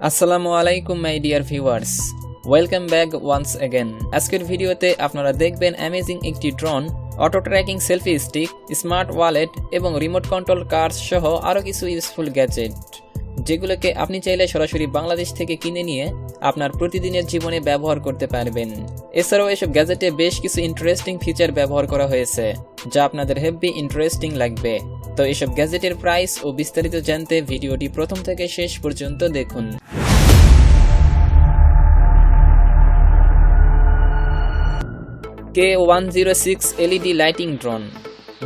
আসসালামু আলাইকুম my dear viewers welcome back once again আজকের ভিডিওতে আপনারা দেখবেন অ্যামেজিং একটি drone auto tracking selfie stick smart wallet এবং রিমোট কন্ট্রোল কার্স সহ আরও কিছু ইউজফুল গ্যাজেট যেগুলোকে আপনি চাইলে সরাসরি বাংলাদেশ থেকে কিনে নিয়ে আপনার প্রতিদিনের জীবনে ব্যবহার করতে পারবেন। এছাড়াও এসব গ্যাজেটে বেশ কিছু ইন্টারেস্টিং ফিচার ব্যবহার করা হয়েছে, যা আপনাদের হেভি ইন্টারেস্টিং লাগবে। তো এসব গ্যাজেটের প্রাইস ও বিস্তারিত জানতে ভিডিওটি প্রথম থেকে শেষ পর্যন্ত দেখুন। K one zero six LED lighting drone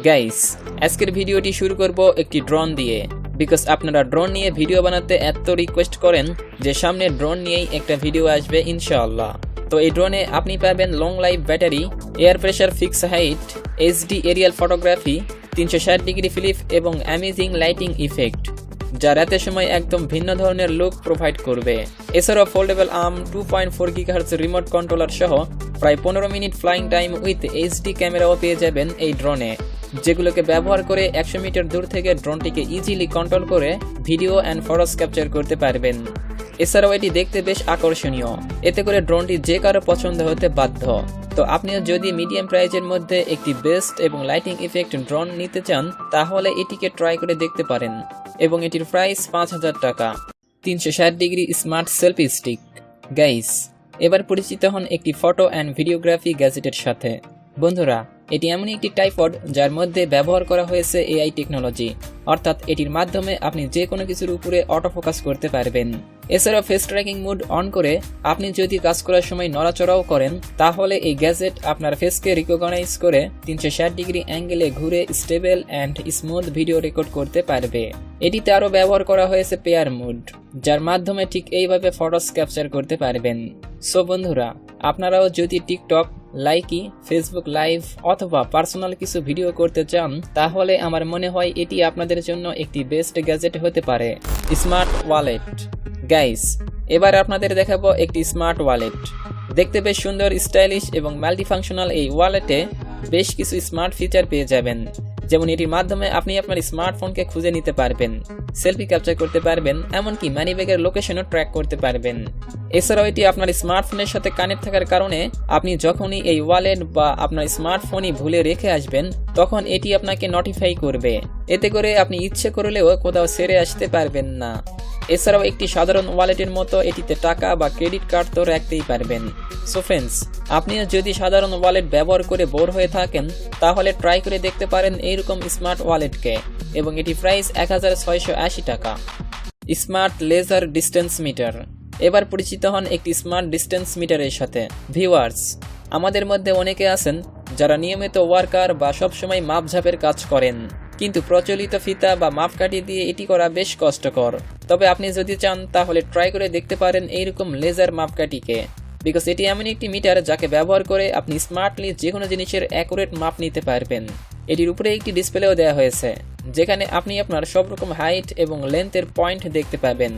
guys আজকের ভিডিওটি শুরু করব একটি ড্রোন দিয়ে। বিকজ আপনারা ড্রোন নিয়ে ভিডিও বানাতে এত রিকোয়েস্ট করেন যে সামনে ড্রোন নিয়েই একটা ভিডিও আসবে ইনশাআল্লাহ। তো এই ড্রোনে আপনি পাবেন long life battery air pressure fix height HD aerial photography তিনশো ষাট ডিগ্রি ফিলিপ এবং অ্যামেজিং লাইটিং ইফেক্ট যা রাতের সময় একদম ভিন্ন ধরনের লুক প্রোভাইড করবে। এছাড়াও foldable arm two point four gigahertz remote controller সহ প্রায় পনেরো minute flying time with HD ক্যামেরাও পেয়ে যাবেন এই ড্রোনে যেগুলোকে ব্যবহার করে একশো মিটার দূর থেকে ড্রোনটিকে ইজিলি কন্ট্রোল করে ভিডিও অ্যান্ড ফটোস ক্যাপচার করতে পারবেন। এছাড়াও এটি দেখতে বেশ আকর্ষণীয়। এতে করে ড্রোনটি যে কারও পছন্দ হতে বাধ্য। তো আপনিও যদি মিডিয়াম প্রাইজের মধ্যে একটি বেস্ট এবং লাইটিং ইফেক্ট ড্রোন নিতে চান, তাহলে এটিকে ট্রাই করে দেখতে পারেন এবং এটির প্রাইস পাঁচ হাজার টাকা। তিনশো ষাট degree smart selfie stick guys এবার পরিচিত হন একটি ফটো অ্যান্ড ভিডিওগ্রাফি গ্যাজেটের সাথে। বন্ধুরা, এটি এমনই একটি টাইপড যার মধ্যে ব্যবহার করা হয়েছে এআই টেকনোলজি অর্থাৎ এটির মাধ্যমে আপনি যে কোনো কিছুর উপরে অটো ফোকাস করতে পারবেন। এছাড়াও ফেস ট্র্যাকিং মোড অন করে আপনি যদি কাজ করার সময় নড়াচড়াও করেন, তাহলে এই গ্যাজেট আপনার ফেসকে রিকগনাইজ করে তিনশো ষাট ডিগ্রি অ্যাঙ্গেলে ঘুরে stable and smooth video record করতে পারবে। এটিতে আরও ব্যবহার করা হয়েছে পেয়ার মুড যার মাধ্যমে ঠিক এইভাবে ফটোস ক্যাপচার করতে পারবেন। সো বন্ধুরা, আপনারাও যদি টিকটক লাইকি ফেসবুক লাইভ অথবা পার্সোনাল কিছু ভিডিও করতে চান, তাহলে আমার মনে হয় এটি আপনাদের জন্য একটি বেস্ট গ্যাজেট হতে পারে। স্মার্ট ওয়ালেট গাইস এবার আপনাদের দেখাবো একটি স্মার্ট ওয়ালেট দেখতে বেশ সুন্দর স্টাইলিশ এবং মাল্টিফাংশনাল এই ওয়ালেটে বেশ কিছু স্মার্ট ফিচার পেয়ে যাবেন। যেমন এটির মাধ্যমে আপনি আপনার স্মার্টফোনকে খুঁজে নিতে পারবেন, সেলফি ক্যাপচার করতে পারবেন, এমনকি মানি ব্যাগের লোকেশনও ট্র্যাক করতে পারবেন। এছাড়াও এটি আপনার স্মার্টফোনের সাথে কানেক্ট থাকার কারণে আপনি যখনই এই ওয়ালেট বা আপনার স্মার্টফোনই ভুলে রেখে আসবেন, তখন এটি আপনাকে নোটিফাই করবে। এতে করে আপনি ইচ্ছে করলেও কোথাও সেরে আসতে পারবেন না। এছাড়াও একটি সাধারণ ওয়ালেটের মতো এটিতে টাকা বা ক্রেডিট কার্ড তো রাখতেই পারবেন। সো ফ্রেন্ডস আপনিও যদি সাধারণ ওয়ালেট ব্যবহার করে বোর হয়ে থাকেন, তাহলে ট্রাই করে দেখতে পারেন এইরকম স্মার্ট ওয়ালেটকে এবং এটি প্রাইস এক হাজার ছয়শো আশি টাকা। স্মার্ট লেজার ডিস্টেন্স মিটার এবার পরিচিত হন একটি স্মার্ট ডিস্টেন্স মিটারের সাথে। ভিউয়ার্স আমাদের মধ্যে অনেকে আছেন, যারা নিয়মিত ওয়ার্কার বা সবসময় মাপঝাপের কাজ করেন। কিন্তু প্রচলিত ফিতা বা মাপকাঠি দিয়ে এটি করা বেশ কষ্টকর। তবে আপনি যদি চান, তাহলে ট্রাই করে দেখতে পারেন এইরকম লেজার মাপকাঠিকে। বিকজ এটি এমন একটি মিটার যাকে ব্যবহার করে আপনি স্মার্টলি যে কোনো জিনিসের অ্যাকুরেট মাপ নিতে পারবেন। এটির উপরে একটি ডিসপ্লেও দেওয়া হয়েছে, যেখানে আপনি আপনার সব রকম হাইট এবং লেন্থের পয়েন্ট দেখতে পাবেন।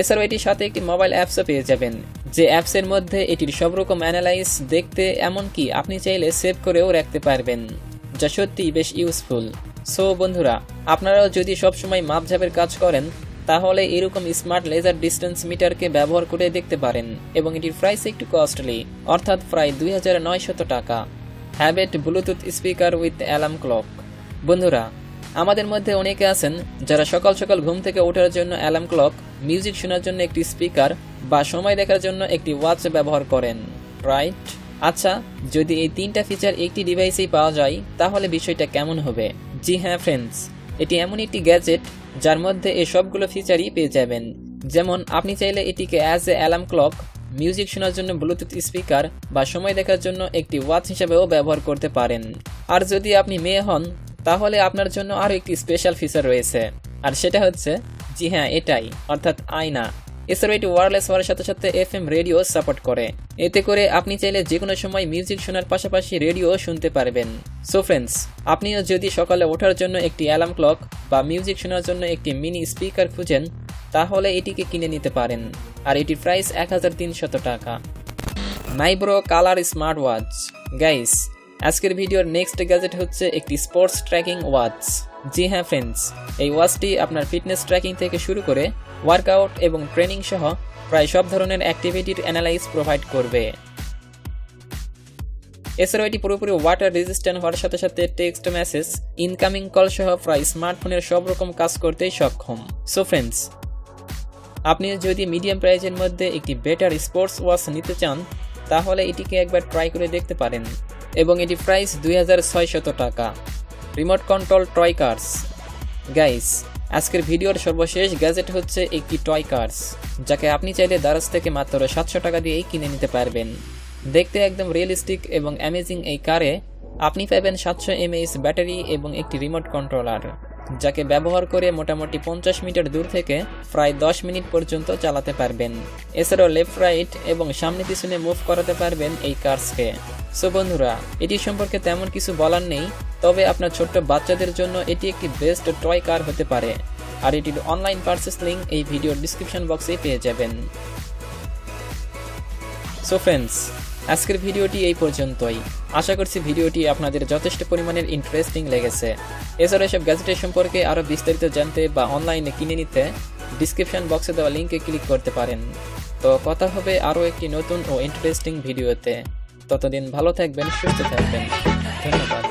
এছাড়াও এটির সাথে একটি মোবাইল অ্যাপসও পেয়ে যাবেন, যে অ্যাপসের মধ্যে এটির সব রকম অ্যানালাইজ দেখতে এমনকি আপনি চাইলে সেভ করেও রাখতে পারবেন, যা সত্যিই বেশ ইউজফুল সো বন্ধুরা, আপনারাও যদি সবসময় মাপঝাপের কাজ করেন তাহলে এরকম স্মার্ট লেজার ডিস্টেন্স মিটারকে ব্যবহার করে দেখতে পারেন, এবং এটির প্রাইস একটু কস্টলি অর্থাৎ প্রায় দুই টাকা। Havit Bluetooth speaker with alarm clock বন্ধুরা, আমাদের মধ্যে অনেকে আছেন যারা সকাল সকাল ঘুম থেকে ওঠার জন্য অ্যালার্ম ক্লক মিউজিক শোনার জন্য একটি স্পিকার বা সময় দেখার জন্য একটি ওয়াচ ব্যবহার করেন। রাইট আচ্ছা যদি এই তিনটা ফিচার একটি ডিভাইসেই পাওয়া যায়, তাহলে বিষয়টা কেমন হবে? জি হ্যাঁ ফ্রেন্ডস এটি এমন একটি গ্যাজেট যার মধ্যে এই সবগুলো ফিচারই পেয়ে যাবেন। যেমন, আপনি চাইলে এটিকে as a alarm clock music শোনার জন্য ব্লুটুথ স্পিকার বা সময় দেখার জন্য একটি ওয়াচ হিসেবেও ব্যবহার করতে পারেন। আর যদি আপনি মেয়ে হন, তাহলে আপনার জন্য আরও একটি স্পেশাল ফিচার রয়েছে। আর সেটা হচ্ছে, জি হ্যাঁ এটাই, অর্থাৎ আয়না। এছাড়াও এটি ওয়ারলেস হওয়ার সাথে সাথে এফ এম রেডিও সাপোর্ট করে। এতে করে আপনি চাইলে যে কোনো সময় মিউজিক শোনার পাশাপাশি রেডিও শুনতে পারবেন। সো ফ্রেন্ডস আপনিও যদি সকালে ওঠার জন্য একটি অ্যালার্ম ক্লক বা মিউজিক শোনার জন্য একটি মিনি স্পিকার খুঁজেন, তাহলে এটিকে কিনে নিতে পারেন। আর এটির প্রাইস এক হাজার তিনশত টাকা। নাইব্রো কালার স্মার্ট ওয়াচ গাইস আজকের ভিডিওর নেক্সট গ্যাজেট হচ্ছে একটি স্পোর্টস ট্র্যাকিং ওয়াচ জি হ্যাঁ ফ্রেন্ডস এই ওয়াচটি আপনার ফিটনেস ট্র্যাকিং থেকে শুরু করে ওয়ার্কআউট এবং ট্রেনিং সহ প্রায় সব ধরনের অ্যাক্টিভিটির অ্যানালাইজ প্রোভাইড করবে। এছাড়াও এটি পুরোপুরি ওয়াটার রেজিস্ট্যান্ট হওয়ার সাথে সাথে টেক্সট মেসেজ ইনকামিং কল সহ প্রায় স্মার্টফোনের সব রকম কাজ করতেই সক্ষম। সো ফ্রেন্ডস আপনি যদি মিডিয়াম প্রাইজের মধ্যে একটি বেটার স্পোর্টস ওয়াচ নিতে চান, তাহলে এটিকে একবার ট্রাই করে দেখতে পারেন এবং এটি প্রাইস দুই টাকা। Remote control toy cars guys আজকের ভিডিওর সর্বশেষ গ্যাজেট হচ্ছে একটি টয় কার্স যাকে আপনি চাইলে দারাজ থেকে মাত্র সাতশো টাকা দিয়েই কিনে নিতে পারবেন। দেখতে একদম রিয়েলিস্টিক এবং অ্যামেজিং এই কারে আপনি পাবেন সাতশো এমএইচ ব্যাটারি এবং একটি রিমোট কন্ট্রোলার যাকে ব্যবহার করে মোটামুটি পঞ্চাশ মিটার দূর থেকে প্রায় দশ মিনিট পর্যন্ত চালাতে পারবেন। এছাড়াও লেফট, রাইট এবং সামনে পিছনে মুভ করাতে পারবেন এই কার্সকে। সো বন্ধুরা, এটি সম্পর্কে তেমন কিছু বলার নেই, তবে আপনার ছোট্ট বাচ্চাদের জন্য এটি একটি বেস্ট টয় কার হতে পারে। আর এটির অনলাইন পার্সেস লিঙ্ক এই ভিডিওর ডিসক্রিপশন বক্সে পেয়ে যাবেন। সো ফ্রেন্ডস আজকের ভিডিওটি এই পর্যন্তই। আশা করছি ভিডিওটি আপনাদের যথেষ্ট পরিমাণের ইন্টারেস্টিং লেগেছে। এছাড়া এসব গ্যাজেটের সম্পর্কে আরও বিস্তারিত জানতে বা অনলাইনে কিনে নিতে ডিসক্রিপশন বক্সে দেওয়া লিঙ্কে ক্লিক করতে পারেন। তো কথা হবে আরও একটি নতুন ও ইন্টারেস্টিং ভিডিওতে। ততদিন ভালো থাকবেন, সুস্থ থাকবেন। ধন্যবাদ।